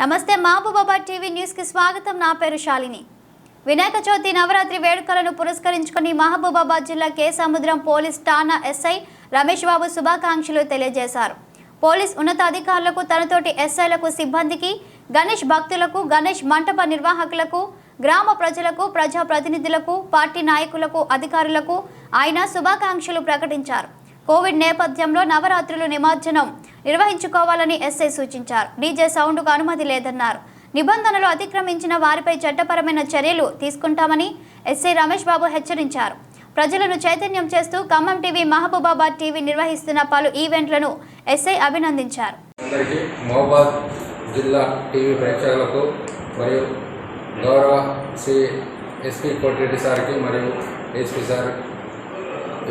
నమస్తే మహబూబాబాద్ టీవీ న్యూస్కి స్వాగతం. నా పేరు శాలిని. వినాయక చవితి నవరాత్రి వేడుకలను పురస్కరించుకుని మహబూబాబాద్ జిల్లా కే సముద్రం పోలీస్ ఠాణా ఎస్ఐ రమేష్ బాబు శుభాకాంక్షలు తెలియజేశారు. పోలీస్ ఉన్నతాధికారులకు తనతోటి ఎస్ఐలకు సిబ్బందికి గణేష్ భక్తులకు గణేష్ మంటప నిర్వాహకులకు గ్రామ ప్రజలకు ప్రజా ప్రతినిధులకు పార్టీ నాయకులకు అధికారులకు ఆయన శుభాకాంక్షలు ప్రకటించారు. కోవిడ్ నేపథ్యంలో నవరాత్రులు నిమజ్జనం నిర్వహించుకోవాలని ఎస్ఐ సూచించారు. డీజే సౌండ్కు అనుమతి లేదన్నారు. నిబంధనలు అతిక్రమించిన వారిపై చట్టపరమైన చర్యలు తీసుకుంటామని ఎస్ఐ రమేష్ బాబు హెచ్చరించారు. ప్రజలను చైతన్యం చేస్తూ ఖమ్మం టీవీ మహబూబాబాద్ టీవీ నిర్వహిస్తున్న పలు ఈవెంట్లను ఎస్ఐ అభినందించారు. జిల్లా టీవీ ప్రేక్షకులకు మరియు గౌరవ శ్రీ ఎస్పీ కోటిరెడ్డి సార్కి మరియు ఎస్పీ సార్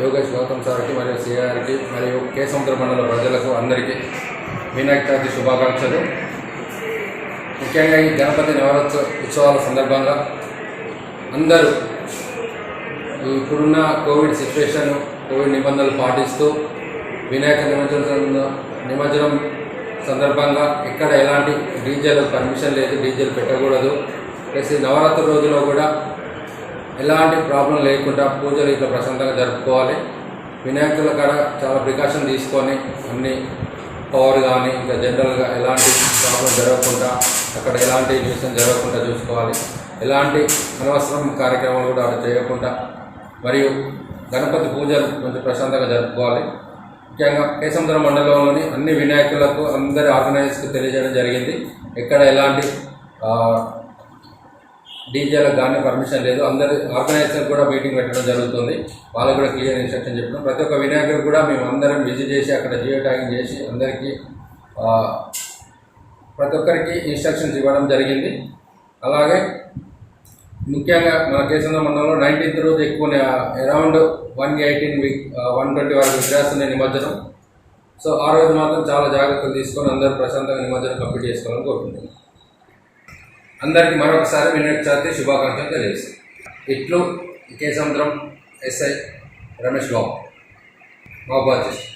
యోగేష్ గౌతమ్ సార్కి మరియు సిఆర్కి మరియు కేసముద్ర మండల ప్రజలకు అందరికీ వినాయక చవితి శుభాకాంక్షలు. ముఖ్యంగా ఈ గణపతి నవరాత్రి ఉత్సవాల సందర్భంగా అందరూ ఇప్పుడున్న కోవిడ్ సిచ్యువేషన్ కోవిడ్ నిబంధనలు పాటిస్తూ వినాయక నిమజ్జనం నిమజ్జనం సందర్భంగా ఎక్కడ ఎలాంటి డీజేలు పర్మిషన్ లేదు డీజేలు పెట్టకూడదు. ప్లస్ నవరాత్రి రోజులో కూడా ఎలాంటి ప్రాబ్లం లేకుండా పూజలు ఇట్లా ప్రశాంతంగా జరుపుకోవాలి. వినాయకుల కాడ చాలా ప్రికాషన్ తీసుకొని అన్ని పవర్ కానీ ఇంకా జనరల్గా ఎలాంటి ప్రాబ్లం జరగకుండా అక్కడ ఎలాంటి న్యూసెన్స్ జరగకుండా చూసుకోవాలి. ఎలాంటి అనవసరం కార్యక్రమాలు కూడా అక్కడ చేయకుండా మరియు గణపతి పూజలు కొంచెం ప్రశాంతంగా జరుపుకోవాలి. ముఖ్యంగా కేసముద్రం మండలంలోని అన్ని వినాయకులకు అందరి ఆర్గనైజర్స్కి తెలియజేయడం జరిగింది. ఎక్కడ ఎలాంటి డీజేలకు కానీ పర్మిషన్ లేదు. అందరి ఆర్గనైజర్ కూడా మీటింగ్ పెట్టడం జరుగుతుంది. వాళ్ళకు కూడా క్లియర్ ఇన్స్ట్రక్షన్ చెప్పడం. ప్రతి ఒక్క వినాయకుడు కూడా మేము అందరం విజిట్ చేసి అక్కడ జియో ట్యాగింగ్ చేసి అందరికీ ప్రతి ఒక్కరికి ఇన్స్ట్రక్షన్స్ ఇవ్వడం జరిగింది. అలాగే ముఖ్యంగా మన కేసంద్ర మండలంలో నైన్టీన్త్ రోజు ఎక్కువ around one eighteen week one twenty వరకు విగ్రహాస్తున్నాయి నిమజ్జనం. సో ఆ రోజు మాత్రం చాలా జాగ్రత్తలు తీసుకొని అందరూ ప్రశాంతంగా నిమజ్జనం కంప్లీట్ చేసుకోవాలని కోరుకుంటున్నాను అందరికీ మరొకసారి వినాయక చవితి శుభాకాంక్షలు తెలియజేస్తాం ఇట్లు కేసముద్రం ఎస్ఐ రమేష్ బాబు మా డిస్ట్రిక్ట్